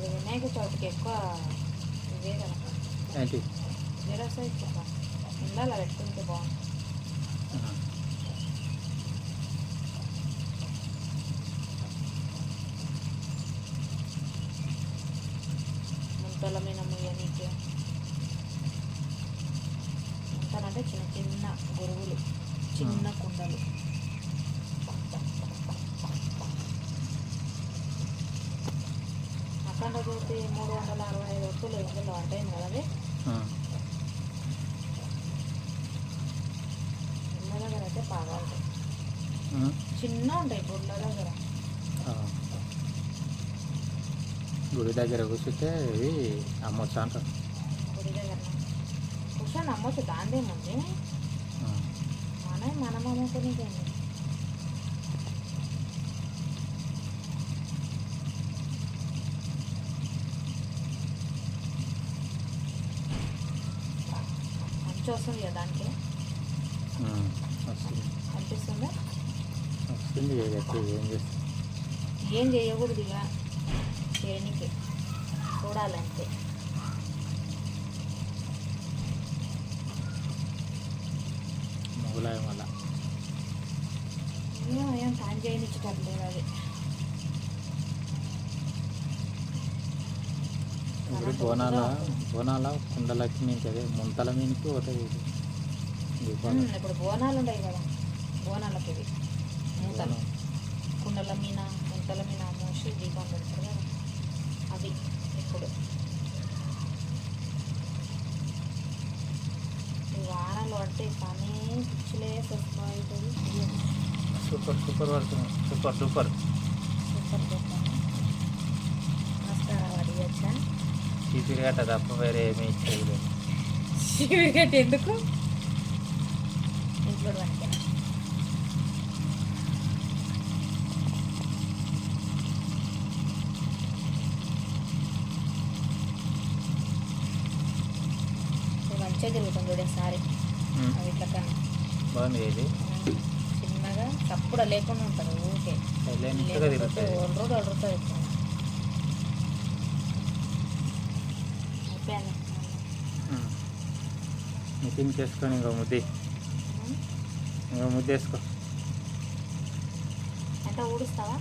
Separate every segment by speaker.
Speaker 1: ఇప్పుడు వినాయక చవితికి ఎక్కువ ఇవే కదా జీరో సైజ్ కదా ఉండాలి పెట్టుకుంటే బాగుంది
Speaker 2: ఆహా.
Speaker 1: ముంతల మీద ముయ్యనీకి. ముంతలంటే చిన్న చిన్న గురువులు చిన్న కుండలు. మూడు వందల అరవై ఐదు వస్తువులు ఇందులో అయింది కదా అది
Speaker 2: ఆ.
Speaker 1: ఇళ్ళ దగ్గర అయితే బాగా ఉంటాయి. చిన్న ఉంటాయి దగ్గర.
Speaker 2: గుడి దగ్గర కూర్చుంటే ఇవి అమ్మొచ్చు అంటారు
Speaker 1: గుడి దగ్గర కూర్చొని అమ్మొచ్చు దాందేముంది
Speaker 2: ఆ.
Speaker 1: మన మనం అమ్ముకునేదండి వస్తుంది కదా దానికి అనిపిస్తుందా?
Speaker 2: వస్తుంది ఏం చేస్తుంది
Speaker 1: ఏం చేయకూడదు ఇక చేయనికి. చూడాలంతే.
Speaker 2: మొగలాయం వల్ల
Speaker 1: ఏం ఏం పని చేయనిచ్చేటట్లేదు అది.
Speaker 2: ఇప్పుడు బోనాల బోనాల కుండలకి నుంచి అదే ముంతల మీనికి పోతుంది ఇది.
Speaker 1: ఇప్పుడు బోనాలు ఉన్నాయి కదా. బోనాలకి మూతలు. కుండల మీద ముంతల మీద మోసి దీపం పెడతారు కదా. అవి ఇప్పుడు. ఈ వానలు పడితే పని పిచ్చిలే
Speaker 2: సూపర్ సూపర్ పడుతుంది. Super super.
Speaker 1: సూపర్ చెప్పాను నమస్కారం అడిగచ్చా
Speaker 2: చీపిరి గట్ట తప్ప వేరే ఏమీ ఇచ్చేది లేదు
Speaker 1: చీకటి ఎందుకు ఇంట్లో మంచిగా తిరుగుతుంది చూడే సారీ. అవి ఇట్లా కన్నా
Speaker 2: బాగుంది ఇది
Speaker 1: చిన్నగా చప్పుడు లేకుండా ఉంటుంది ఊరికే.
Speaker 2: సైలెంట్గా తిరుగుతుంది నితిన్ చేసుకొని ఇంకో ముద్ది. ఇంకో ముద్ద వేసుకో.
Speaker 1: అంటే ఊడుస్తావా?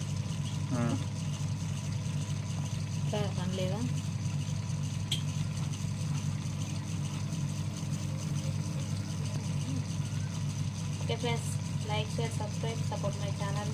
Speaker 1: పని లేదా okay friends like share subscribe support my channel.